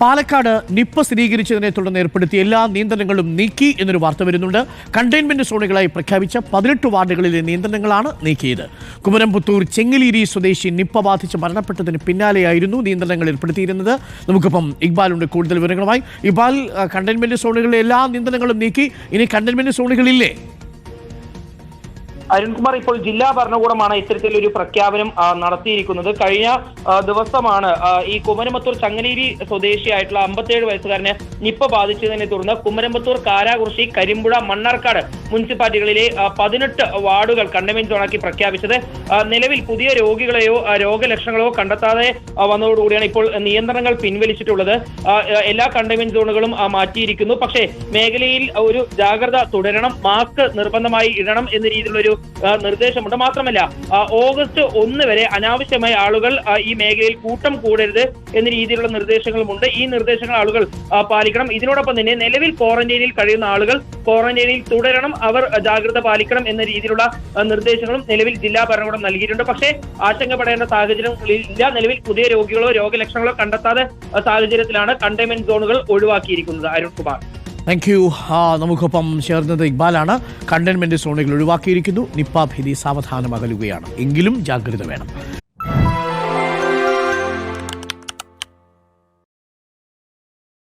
Palakkad Nipah സ്ഥിരീകരിച്ചതിനെ തുടർന്ന് ഏർപ്പെടുത്തിയ എല്ലാ നിയന്ത്രണങ്ങളും നീക്കി എന്നൊരു വാർത്ത വരുന്നുണ്ട്. കണ്ടെയ്ൻമെന്റ് സോണുകളായി പ്രഖ്യാപിച്ച പതിനെട്ട് വാർഡുകളിലെ നിയന്ത്രണങ്ങളാണ് നീക്കിയത്. കുമരംപുത്തൂർ ചെങ്ങലീരി സ്വദേശി നിപ്പ ബാധിച്ച് മരണപ്പെട്ടതിന് പിന്നാലെയായിരുന്നു നിയന്ത്രണങ്ങൾ ഏർപ്പെടുത്തിയിരുന്നത്. നമുക്കിപ്പം ഇക്ബാലുണ്ട് കൂടുതൽ വിവരങ്ങളുമായി. ഇക്ബാൽ കണ്ടെയ്ൻമെന്റ് സോണുകളിലെ എല്ലാ നിയന്ത്രണങ്ങളും നീക്കി. ഇനി കണ്ടെയ്ൻമെന്റ് സോണുകളില്ലേ? അരുൺകുമാർ ഇപ്പോൾ ജില്ലാ ഭരണകൂടമാണ് ഇത്തരത്തിലൊരു പ്രഖ്യാപനം നടത്തിയിരിക്കുന്നത്. കഴിഞ്ഞ ദിവസമാണ് ഈ കുമരമ്പത്തൂർ ചങ്ങനേരി സ്വദേശിയായിട്ടുള്ള അമ്പത്തേഴ് വയസ്സുകാരനെ നിപ്പ ബാധിച്ചതിനെ തുടർന്ന് കുമരമ്പത്തൂർ കാരാകുറിശി കരിമ്പുഴ മണ്ണാർക്കാട് മുനിസിപ്പാലിറ്റികളിലെ പതിനെട്ട് വാർഡുകൾ കണ്ടെയ്ൻമെന്റ് സോണാക്കി പ്രഖ്യാപിച്ചത്. നിലവിൽ പുതിയ രോഗികളെയോ രോഗലക്ഷണങ്ങളോ കണ്ടെത്താതെ വന്നതോടുകൂടിയാണ് ഇപ്പോൾ നിയന്ത്രണങ്ങൾ പിൻവലിച്ചിട്ടുള്ളത്. എല്ലാ കണ്ടെയ്ൻമെന്റ് സോണുകളും മാറ്റിയിരിക്കുന്നു. പക്ഷേ മേഖലയിൽ ഒരു ജാഗ്രത തുടരണം മാസ്ക് നിർബന്ധമായി ഇടണം എന്ന രീതിയിലുള്ളൊരു ആ, നിർദ്ദേശമുണ്ട്. മാത്രമല്ല ഓഗസ്റ്റ് ഒന്ന് വരെ അനാവശ്യമായി ആളുകൾ ഈ മേഖലയിൽ കൂട്ടം കൂടരുത് എന്ന രീതിയിലുള്ള നിർദ്ദേശങ്ങളുമുണ്ട്. ഈ നിർദ്ദേശങ്ങൾ ആളുകൾ പാലിക്കണം. ഇതിനോടൊപ്പം തന്നെ നിലവിൽ ക്വാറന്റൈനിൽ കഴിയുന്ന ആളുകൾ ക്വാറന്റൈനിൽ തുടരണം. അവർ ജാഗ്രത പാലിക്കണം എന്ന രീതിയിലുള്ള നിർദ്ദേശങ്ങളും നിലവിൽ ജില്ലാ ഭരണകൂടം നൽകിയിട്ടുണ്ട്. പക്ഷേ ആശങ്കപ്പെടേണ്ട സാഹചര്യങ്ങളില്ല നിലവിൽ പുതിയ രോഗികളോ രോഗലക്ഷണങ്ങളോ കണ്ടെത്താതെ സാഹചര്യത്തിലാണ് കണ്ടെയ്ൻമെന്റ് സോണുകൾ ഒഴിവാക്കിയിരിക്കുന്നത്. അരുൺകുമാർ. താങ്ക് യു നമുക്കൊപ്പം ചേർന്നത് ഇക്ബാലാണ്. കണ്ടെയ്ൻമെന്റ് സോണുകൾ ഒഴിവാക്കിയിരിക്കുന്നു. നിപ്പ ഭീതി സാവധാനം അകലുകയാണ് എങ്കിലും ജാഗ്രത വേണം.